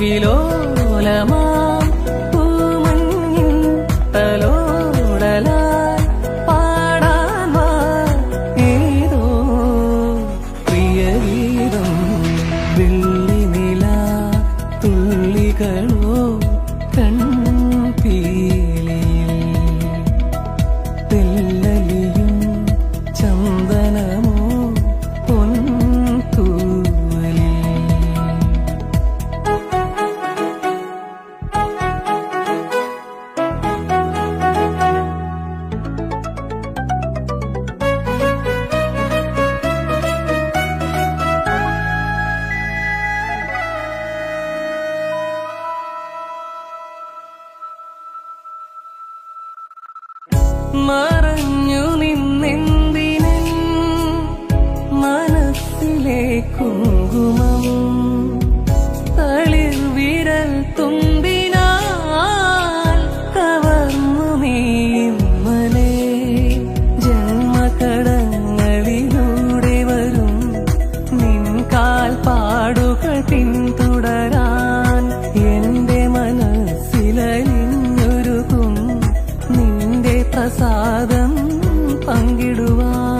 അതിലോലമാം പൂമഞ്ഞിൻ ഏതോ കൺപീലിയിൽ മറഞ്ഞു നിന്നെന്തിനും മനസ്സിലെ കുങ്കുമം பிரசாதம் பங்கிடுவார்